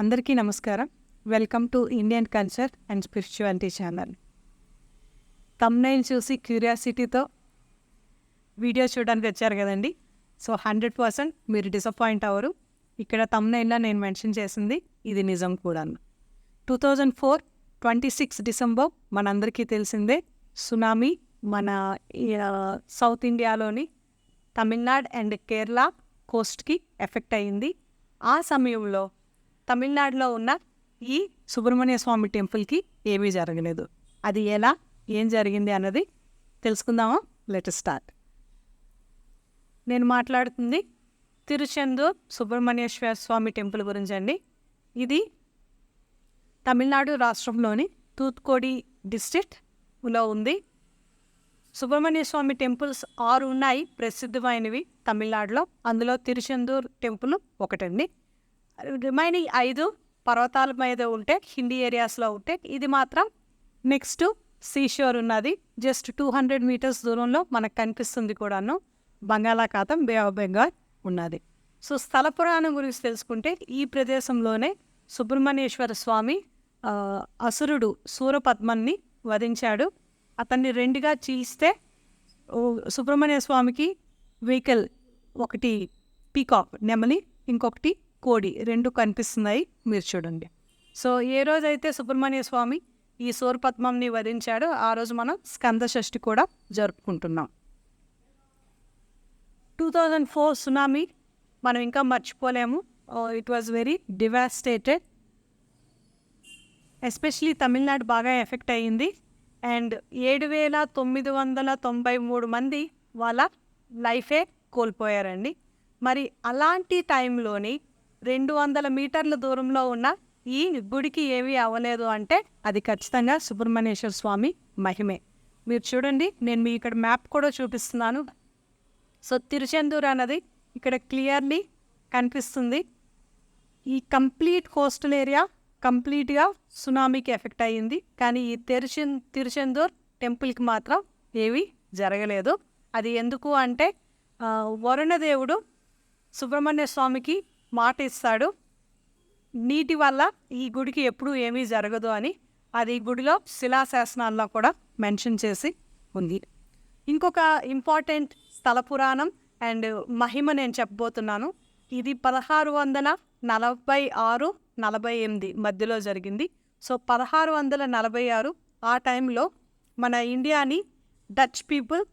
అందరికీ నమస్కారం. Welcome to Indian culture and spirituality channel thumbnail చూసి క్యూరియాసిటీతో వీడియో చూడడానికి వచ్చారు కదండి. సో హండ్రెడ్ పర్సెంట్ మీరు డిసప్పాయింట్ అవ్వరు. ఇక్కడ తమ్నైల్లో నేను మెన్షన్ చేసింది. ఇది నిజం కూడా two thousand four twenty six December మనందరికీ తెలిసిందే. సునామీ మన సౌత్ ఇండియాలోని తమిళనాడు అండ్ కేరళ కోస్ట్కి ఎఫెక్ట్ అయ్యింది. ఆ సమయంలో తమిళనాడులో ఉన్న ఈ సుబ్రహ్మణ్య స్వామి టెంపుల్కి ఏమీ జరగలేదు. అది ఎలా? ఏం జరిగింది అన్నది తెలుసుకుందామా? లెట్ స్టార్ట్ నేను మాట్లాడుతుంది తిరుచెందూర్ సుబ్రహ్మణ్యేశ్వర స్వామి టెంపుల్ గురించి అండి. ఇది తమిళనాడు రాష్ట్రంలోని తూత్కోడి డిస్ట్రిక్ట్లో ఉంది. సుబ్రహ్మణ్య స్వామి టెంపుల్స్ ఆరు ఉన్నాయి ప్రసిద్ధమైనవి తమిళనాడులో. అందులో తిరుచెందూర్ టెంపుల్ ఒకటండి. రిమైనింగ్ ఐదు పర్వతాల మీద ఉంటే హిందీ ఏరియాస్లో ఉంటే ఇది మాత్రం నెక్స్ట్ సీషోర్ ఉన్నది. జస్ట్ టూ హండ్రెడ్ మీటర్స్ దూరంలో మనకు కనిపిస్తుంది కూడాను. బంగాళాఖాతం బే ఆఫ్ బెంగాల్ ఉన్నది. సో స్థల పురాణం గురించి తెలుసుకుంటే ఈ ప్రదేశంలోనే సుబ్రహ్మణ్యేశ్వర స్వామి అసురుడు సూరపద్మన్ని వధించాడు. అతన్ని రెండుగా చీస్తే సుబ్రహ్మణ్య స్వామికి వెహికల్ ఒకటి పీకాక్ నెమలి ఇంకొకటి కోడి రెండు కనిపిస్తున్నాయి. మీరు చూడండి. సో ఏ రోజైతే సుబ్రహ్మణ్య స్వామి ఈ సూర్పద్మంని వధించాడో ఆ రోజు మనం స్కంద షష్ఠి కూడా జరుపుకుంటున్నాం. టూ థౌజండ్ ఫోర్ సునామీ మనం ఇంకా మర్చిపోలేము. It was very devastated especially Tamil Nadu బాగా ఎఫెక్ట్ అయ్యింది. అండ్ ఏడు వేల తొమ్మిది వందల తొంభై మూడు మంది వాళ్ళ లైఫే కోల్పోయారండి. మరి అలాంటి టైంలోని రెండు వందల మీటర్ల దూరంలో ఉన్న ఈ గుడికి ఏమీ అవ్వలేదు అంటే అది ఖచ్చితంగా సుబ్రహ్మణ్యేశ్వర స్వామి మహిమే. మీరు చూడండి నేను మీ ఇక్కడ మ్యాప్ కూడా చూపిస్తున్నాను. సో తిరుచెందూర్ అన్నది ఇక్కడ క్లియర్లీ కనిపిస్తుంది. ఈ కంప్లీట్ కోస్టల్ ఏరియా కంప్లీట్గా సునామీకి ఎఫెక్ట్ అయ్యింది. కానీ ఈ తిరుచెన్ తిరుచెందూర్ టెంపుల్కి మాత్రం ఏవి జరగలేదు. అది ఎందుకు అంటే వరుణదేవుడు సుబ్రహ్మణ్య స్వామికి మాట ఇస్తాడు నీటి వల్ల ఈ గుడికి ఎప్పుడూ ఏమీ జరగదు అని అది ఈ గుడిలో శిలాశాసనాల్లో కూడా మెన్షన్ చేసి ఉంది. ఇంకొక ఇంపార్టెంట్ స్థల పురాణం అండ్ మహిమ నేను చెప్పబోతున్నాను. ఇది పదహారు వందల నలభై ఆరు నలభై ఎనిమిది మధ్యలో జరిగింది. సో పదహారు వందల నలభై ఆరు ఆ టైంలో మన ఇండియాని డచ్ పీపుల్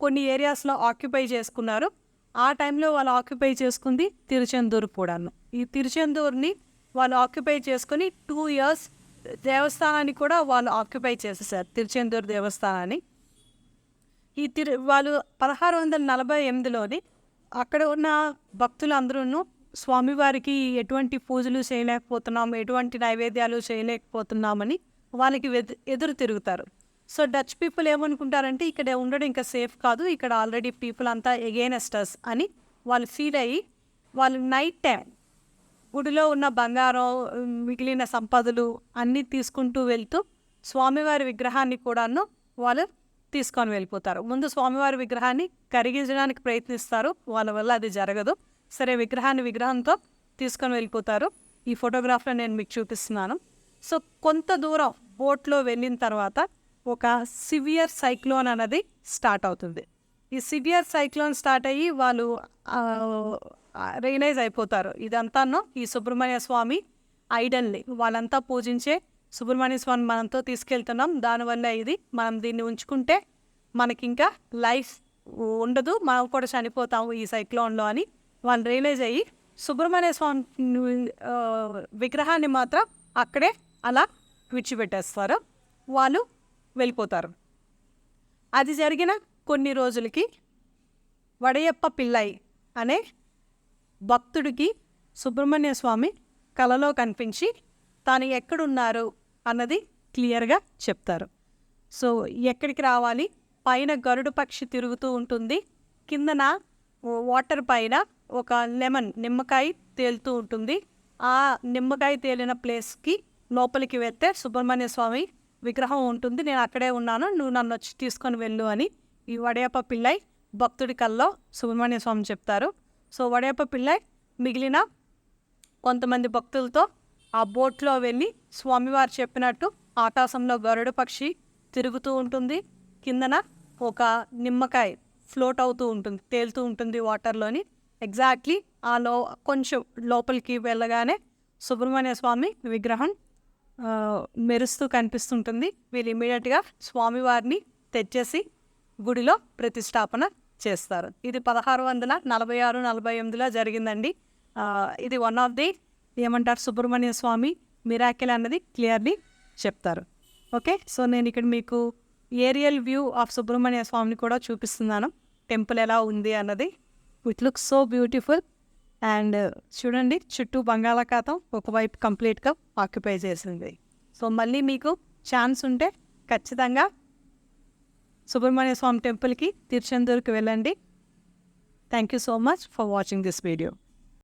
కొన్ని ఏరియాస్లో ఆక్యుపై చేసుకున్నారు. ఆ టైంలో వాళ్ళు ఆక్యుపై చేసుకుంది తిరుచెందూరు కూడాను. ఈ తిరుచెందూరుని వాళ్ళు ఆక్యుపై చేసుకుని టూ ఇయర్స్ దేవస్థానాన్ని కూడా వాళ్ళు ఆక్యుపై చేసేసారు తిరుచెందూరు దేవస్థానాన్ని. ఈ తిరు వాళ్ళు పదహారు వందల నలభై ఎనిమిదిలోని అక్కడ ఉన్న భక్తులందరూ స్వామివారికి ఎటువంటి పూజలు చేయలేకపోతున్నాం ఎటువంటి నైవేద్యాలు చేయలేకపోతున్నామని వాళ్ళకి ఎదురు తిరుగుతారు. సో డచ్ పీపుల్ ఏమనుకుంటారంటే ఇక్కడ ఉండడం ఇంకా సేఫ్ కాదు ఇక్కడ ఆల్రెడీ పీపుల్ అంతా ఎగేనెస్టర్స్ అని వాళ్ళు ఫీల్ అయ్యి వాళ్ళు నైట్ టైం గుడిలో ఉన్న బంగారం మిగిలిన సంపదలు అన్నీ తీసుకుంటూ వెళ్తూ స్వామివారి విగ్రహాన్ని కూడాను వాళ్ళు తీసుకొని వెళ్ళిపోతారు. ముందు స్వామివారి విగ్రహాన్ని కరిగించడానికి ప్రయత్నిస్తారు. వాళ్ళ వల్ల అది జరగదు. సరే విగ్రహాన్ని విగ్రహంతో తీసుకొని వెళ్ళిపోతారు. ఈ ఫోటోగ్రాఫ్లో నేను మీకు చూపిస్తున్నాను. సో కొంత దూరం బోట్లో వెళ్ళిన తర్వాత ఒక సివియర్ సైక్లోన్ అనేది స్టార్ట్ అవుతుంది. ఈ సివియర్ సైక్లోన్ స్టార్ట్ అయ్యి వాళ్ళు రియలైజ్ అయిపోతారు. ఇదంతాను ఈ సుబ్రహ్మణ్య స్వామి ఐడల్ని వాళ్ళంతా పూజించే సుబ్రహ్మణ్య స్వామి మనంతో తీసుకెళ్తున్నాం. దానివల్ల ఇది మనం దీన్ని ఉంచుకుంటే మనకి ఇంకా లైఫ్ ఉండదు. మనం కూడా చనిపోతాము ఈ సైక్లోన్లో అని వాళ్ళు రియలైజ్ అయ్యి సుబ్రహ్మణ్య స్వామి విగ్రహాన్ని మాత్రం అక్కడే అలా విడిచిపెట్టేస్తారు. వాళ్ళు వెళ్ళిపోతారు. అది జరిగిన కొన్ని రోజులకి వడయప్ప పిల్లై అనే భక్తుడికి సుబ్రహ్మణ్య స్వామి కలలో కనిపించి తాను ఎక్కడున్నారు అన్నది క్లియర్గా చెప్తారు. సో ఎక్కడికి రావాలి? పైన గరుడు పక్షి తిరుగుతూ ఉంటుంది. కిందన వాటర్ పైన ఒక లెమన్ నిమ్మకాయ తేలుతూ ఉంటుంది. ఆ నిమ్మకాయ తేలిన ప్లేస్కి లోపలికి వెళ్తే సుబ్రహ్మణ్య స్వామి విగ్రహం ఉంటుంది నేను అక్కడే ఉన్నాను నువ్వు నన్ను వచ్చి తీసుకొని వెళ్ళు అని ఈ వడయప్ప పిల్లై భక్తుడి కల్లో సుబ్రహ్మణ్య స్వామి చెప్తారు. సో వడయప్ప పిల్లై మిగిలిన కొంతమంది భక్తులతో ఆ బోట్లో వెళ్ళి స్వామివారు చెప్పినట్టు ఆకాశంలో గరుడ పక్షి తిరుగుతూ ఉంటుంది. కిందన ఒక నిమ్మకాయ ఫ్లోట్ అవుతూ ఉంటుంది తేలుతూ ఉంటుంది వాటర్లోని. ఎగ్జాక్ట్లీ ఆ లో కొంచెం లోపలికి వెళ్ళగానే సుబ్రహ్మణ్య స్వామి విగ్రహం మెరుస్తూ కనిపిస్తుంటుంది. వీళ్ళు ఇమీడియట్గా స్వామివారిని తెచ్చేసి గుడిలో ప్రతిష్టాపన చేస్తారు. ఇది పదహారు వందల నలభై ఆరు నలభై ఎనిమిదిలో జరిగిందండి. ఇది వన్ ఆఫ్ ది ఏమంటారు సుబ్రహ్మణ్య స్వామి మిరాకిల్ అన్నది క్లియర్లీ చెప్తారు. ఓకే సో నేను ఇక్కడ మీకు ఏరియల్ వ్యూ ఆఫ్ సుబ్రహ్మణ్య స్వామిని కూడా చూపిస్తున్నాను. టెంపుల్ ఎలా ఉంది అన్నది. It looks so beautiful and చూడండి చుట్టూ బంగాళాఖాతం ఒకవైపు కంప్లీట్గా ఆక్యుపై చేసింది. సో మళ్ళీ మీకు ఛాన్స్ ఉంటే ఖచ్చితంగా సుబ్రహ్మణ్య స్వామి టెంపుల్కి తిరుచెందూరుకి వెళ్ళండి. Thank you so much for watching this video.